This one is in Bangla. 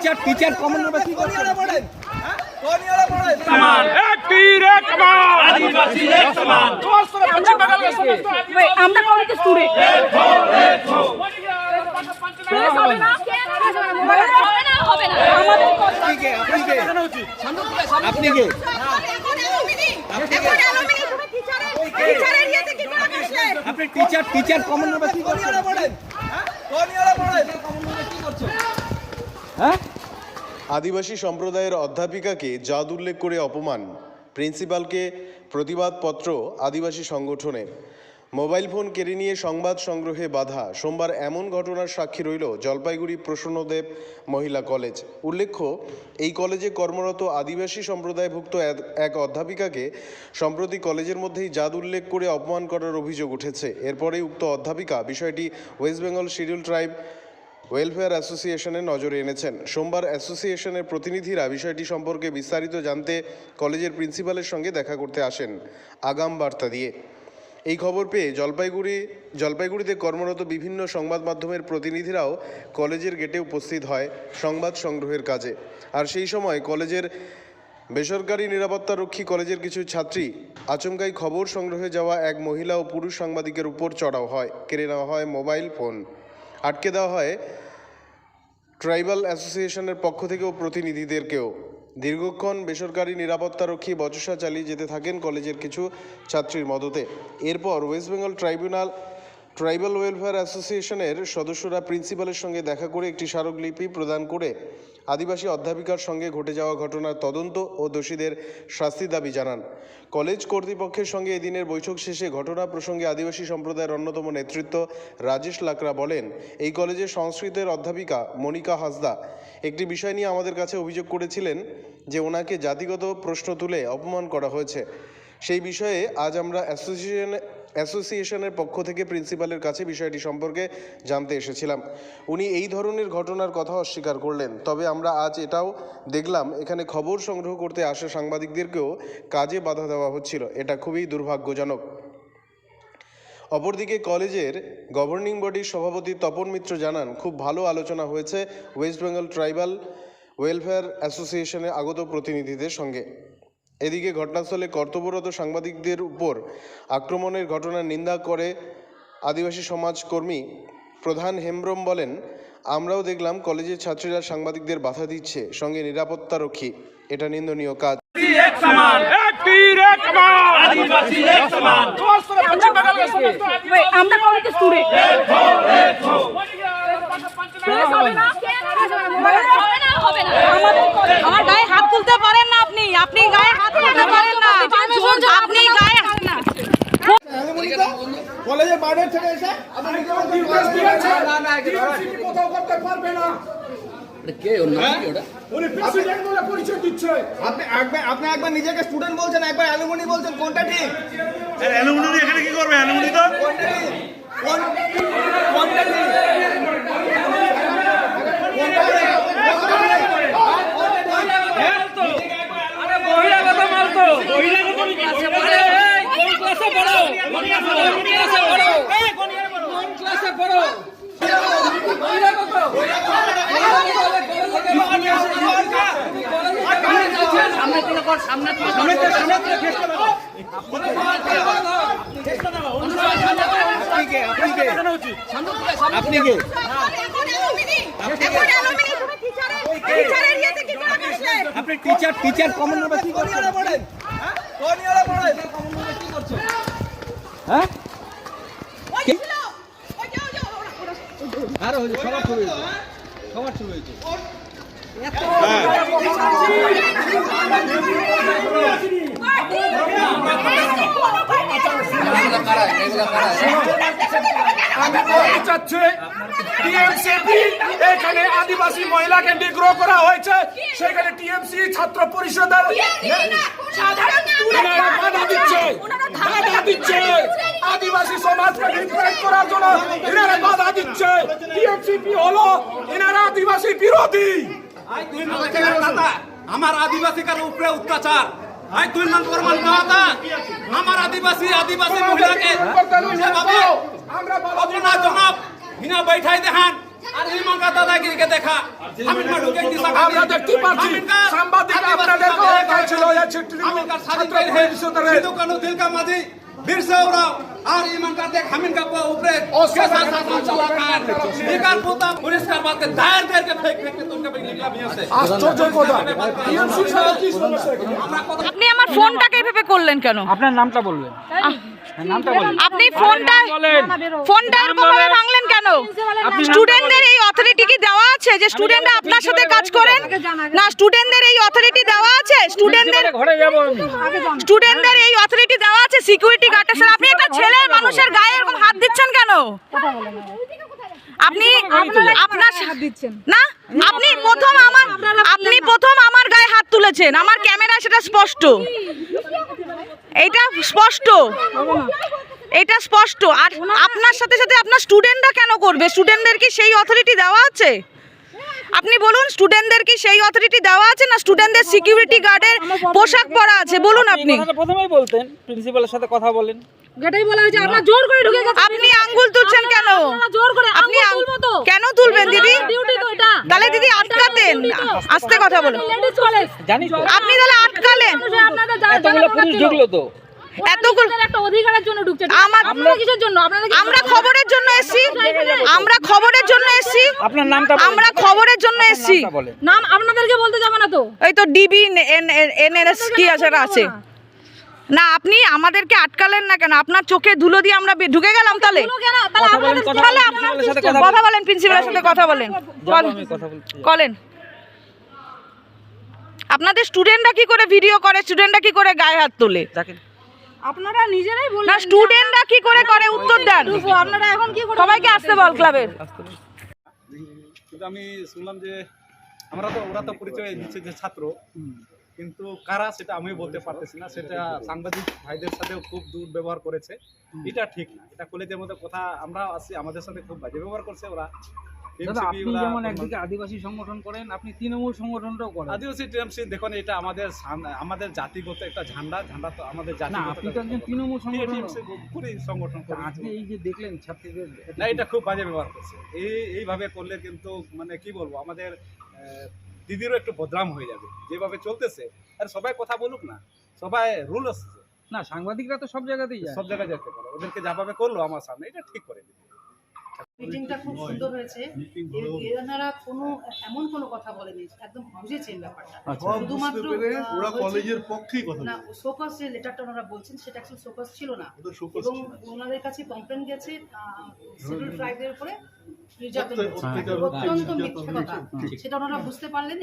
টিচার টিচার কমন রুমে কি করছে এক তীর এক কামান আদিবাসী এক সমান আমরা কলেজের স্টুডেন্ট হবে না। হবে না। হবে না আমাদের আপনি কে? আপনি আপনি কে? আপনি টিচার টিচার কমন রুমে কি? করছেন হ্যাঁ? আদিবাসী সম্প্রদায়ের অধ্যাপিকাকে জাত উল্লেখ করে অপমান। প্রিন্সিপালকে প্রতিবাদপত্র আদিবাসী সংগঠনের মোবাইল ফোন কেড়ে নিয়ে সংবাদ সংগ্রহে বাধা। সোমবার এমন ঘটনার সাক্ষী রইল জলপাইগুড়ি প্রসন্নদেব মহিলা কলেজ। উল্লেখ্য, এই কলেজে কর্মরত আদিবাসী সম্প্রদায়ভুক্ত এক- এক অধ্যাপিকাকে সম্প্রতি কলেজের মধ্যেই জাদ উল্লেখ করে অপমান করার অভিযোগ উঠেছে। এরপরেই উক্ত অধ্যাপিকা, বিষয়টি West Bengal schedule tribe welfare অ্যাসোসিয়েশনের নজরে এনেছেন। সোমবার অ্যাসোসিয়েশনের প্রতিনিধিরা বিষয়টি সম্পর্কে বিস্তারিত জানতে কলেজের প্রিন্সিপালের সঙ্গে দেখা করতে আসেন আগাম বার্তা দিয়ে। এই খবর পেয়ে জলপাইগুড়ি, জলপাইগুড়িতে কর্মরত বিভিন্ন সংবাদ মাধ্যমের প্রতিনিধিরাও কলেজের গেটে উপস্থিত হয় সংবাদ সংগ্রহের কাজে। আর সেই সময় কলেজের বেসরকারি নিরাপত্তারক্ষী কলেজের কিছু ছাত্রী আচমকাই খবর সংগ্রহে যাওয়া এক মহিলা ও পুরুষ সাংবাদিকের উপর চড়াও হয়। কেড়ে নেওয়া হয় মোবাইল ফোন। আটকে দেওয়া হয়। ট্রাইবাল অ্যাসোসিয়েশনের পক্ষ থেকেও প্রতিনিধিদেরকেও। দীর্ঘক্ষণ বেসরকারি নিরাপত্তারক্ষী বচসা চালিয়ে যেতে থাকেন কলেজের কিছু ছাত্রীর মদতে। এরপর West Bengal tribunal tribal welfare অ্যাসোসিয়েশনের সদস্যরা প্রিন্সিপালের সঙ্গে দেখা করে একটি স্মারকলিপি প্রদান করে আদিবাসী অধ্যাপিকার সঙ্গে ঘটে যাওয়া ঘটনার তদন্ত ও দোষীদের শাস্তি দাবি জানান। কলেজ কর্তৃপক্ষের সঙ্গে এদিনের বৈঠক শেষে ঘটনা প্রসঙ্গে আদিবাসী সম্প্রদায়ের অন্যতম নেতৃত্ব রাজেশ লাকরা বলেন, এই কলেজের সংস্কৃতের অধ্যাপিকা মনিকা হাসদা একটি বিষয় নিয়ে আমাদের কাছে অভিযোগ করেছিলেন যে ওনাকে জাতিগত প্রশ্ন তুলে অপমান করা হয়েছে। সেই বিষয়ে আজ আমরা অ্যাসোসিয়েশন অ্যাসোসিয়েশনের পক্ষ থেকে প্রিন্সিপালের কাছে বিষয়টি সম্পর্কে জানতে এসেছিলাম। উনি এই ধরনের ঘটনার কথা অস্বীকার করলেন। তবে আমরা আজ এটাও দেখলাম, এখানে খবর সংগ্রহ করতে আসা সাংবাদিকদেরকেও কাজে বাধা দেওয়া হচ্ছিল। এটা খুবই দুর্ভাগ্যজনক। অপরদিকে কলেজের গভর্নিং বডির সভাপতি তপন মিত্র জানান, খুব ভালো আলোচনা হয়েছে ওয়েস্ট বেঙ্গল ট্রাইবাল ওয়েলফেয়ার অ্যাসোসিয়েশনের আগত প্রতিনিধিদের সঙ্গে। এদিকে ঘটনাস্থলে কর্তব্যরত সাংবাদিকদের উপর আক্রমণের ঘটনার নিন্দা করে আদিবাসী সমাজ কর্মী প্রধান হেমব্রম বলেন আমরাও দেখলাম কলেজের ছাত্রীরা সাংবাদিকদের বাধা দিচ্ছে সঙ্গে নিরাপত্তারক্ষী এটা নিন্দনীয় কাজ এক সমান এক তীর এক কামান আদিবাসী এক সমান আমরা কলেজের স্টুডেন্ট হবে না হবে না হবে না আমাদের আমার গায়ে তুলতে পারেন না আপনি। আপনি গায়ে হাত তুলতে পারেন না। আপনি গায়ে হাত বাইরে থেকে এসে আপনি কেমন কোথাও করতে পারবে না। উনি প্রেসিডেন্ট বলে পরিচয় দিচ্ছে। আপনি একবার আপনি একবার নিজেকে স্টুডেন্ট বলছেন একবার অ্যালুমিনি বলছেন কোনটা ঠিক? অ্যালুমিনি এখানে কি করবে? অ্যালুমিনি তো? কোনটা ঠিক? কোনটা ঠিক? আপনি কে আপনি কে আপনি টিচার টিচার কমন রুমে কি করছেন হ্যাঁ আরে সবার শুরু হয়েছে সবার শুরু হয়েছে চাচ্ছে টিএমসিপি এখানে আদিবাসী মহিলাকে নিগ্রহ করা হয়েছে। সেখানে টিএমসি ছাত্র পরিষদের বাধা দিচ্ছে বাধা দিচ্ছে। আদিবাসী সমাজকে ডিফারেন্ট করার জন্য এনারা বাধা দিচ্ছে। টিএমসিপি হলো এনারা আদিবাসী বিরোধী। আমার আদিবাসী কার উপরে অত্যাচার। আই তুই মান প্রমাণ পাওয়া আমার আদিবাসী আদিবাসী মহিলাকে করতে নয়, বাবা আমরা জনাব হিনা বৈঠাই দেখান। আমরা দেখতে পাচ্ছি। সাংবাদিক আপনাদেরকে দেখাচ্ছিল আর উপরে বাতে দায়ের দেরকে ফেক ফেক আশ্চর্য কথা কি সমস্যা আপনি আমার ফোনটাকে এভাবে করলেন কেন? আপনার নামটা বলবেন। নামটা বলেন আপনি ফোনটা ফোনটা এরকম ভাবে ভাঙলেন কেন? স্টুডেন্টদের এই অথরিটি কি দেওয়া আছে যে স্টুডেন্টরা আপনার সাথে কাজ করেন? না স্টুডেন্টদের এই অথরিটি দেওয়া স্টুডেন্টদের ঘরে যাব আমি। স্টুডেন্টদের এই অথরিটি দেওয়া আছে সিকিউরিটি গার্ডের স্যার আপনি একটা ছেলে মানুষের গায়ে এরকম হাত দিচ্ছেন কেন? আপনি আপনার হাত দিচ্ছেন? না আপনি প্রথম আমার আপনি প্রথম আমার গায়ে হাত তুলেছেন। আমার ক্যামেরা সেটা স্পষ্ট। এটা স্পষ্ট। এটা স্পষ্ট। আর আপনার সাথে সাথে আপনার স্টুডেন্টরা কেন করবে? স্টুডেন্টদের কি সেই অথরিটি দেওয়া আছে? আপনি বলুন স্টুডেন্টদের কি সেই অথরিটি দেওয়া আছে না স্টুডেন্টদের সিকিউরিটি গার্ডের পোশাক পরা আছে? বলুন আপনি প্রথমেই বলতেন প্রিন্সিপালের সাথে কথা বলেন। যেটাই বলা হয়েছে আপনারা জোর করে ঢুকে গেছেন। আপনি আঙ্গুল তুলছেন কেন? জোর করে আপনি তুলবো তো। কেন তুলবেন দিদি? ডিউটি তো এটা। তাহলে দিদি আটকাতেন। আস্তে কথা বলুন। জানি আপনি তাহলে আটকালেন। আপনাদের পুলিশ ঢুকলো তো। এতগুলো আপনাদের একটা অধিকারের জন্য ঢুকছে। আমার- আপনারা কিসের জন্য? আপনারা কি- আমরা খবরের জন্য এসেছি। আমরা খবরের জন্য এসেছি। আপনার নামটা আমরা খবরের জন্য এসেছি। নাম আপনাদেরকে বলতে যাবে না তো? ওই তো ডিবি এনএস কি আছে আছে। না। আপনি আমাদেরকে আটকালেন না কেন? আপনার চোখে ধুলো দিয়ে আমরা ঢুকে গেলাম তাহলে। কথা বলেন প্রিন্সিপালের সাথে কথা কথা বলেন। বলেন কলেন। আপনাদের স্টুডেন্টরা কি করে ভিডিও করে? স্টুডেন্টরা কি করে গায়ে হাত তোলে? দেখেন আপনারা নিজেরাই না বললেন স্টুডেন্টরা কি করে করে উত্তর দেন। আপনারা এখন কি করে সবাইকে আসতে বল ক্লাবের কিন্তু আমি শুনলাম যে আমরা তো ওরা তো পরিচয় দিচ্ছে যে ছাত্র। কিন্তু কারা সেটা আমি বলতে পারতেছি না। সেটা সাংবাদিক ভাইদের সাথেও খুব দুর্ব্যবহার করেছে। এটা ঠিক না। এটা কলেজের মধ্যে কথা আমরা আছি আমাদের সাথে খুব বাজে ব্যবহার করছে ওরা। দাদা আপনি যেমন একদিকে আদিবাসী সংগঠন করেন আপনি তৃণমূল সংগঠনটাও করেন। আদিবাসী টিএমসি দেখুন এটা আমাদের আমাদের জাতিগত একটা ঝান্ডা ঝান্ডা তো আমাদের না আপনি তো একজন তৃণমূল সংগঠন সংগঠন তা করি। আজকে এই যে দেখলেন ছাত্রীদের না এটা খুব বাজে ব্যবহার করছে। এই এইভাবে করলে কিন্তু মানে কি বলব আমাদের দিদিরও একটু বদনাম হয়ে যাবে। যেভাবে চলতেছে আর সবাই কথা বলুক না সবাই রুল আছে না সাংবাদিকরা তো সব জায়গাতেই সব জায়গায় যেতে পারে। ওদেরকে যাভাবে করল আমার সামনে এটা ঠিক করে মিটিংটা খুব সুন্দর হয়েছে। এনারা কোনো এমন কোনো কথা বলেনি। একদম বুঝেছেন ব্যাপারটা। শুধুমাত্র ওরা কলেজের পক্ষেই কথা না সোকাস যে লেটারটা ওনারা বলছেন সেটা অ্যাকচুয়ালি সোকাস ছিল না। এবং ওনাদের কাছে কমপ্লেন গেছে সিভিল ট্রাইবের উপরে নির্যাতন অত্যন্ত মিথ্যা কথা। সেটা ওনারা বুঝতে পারলেন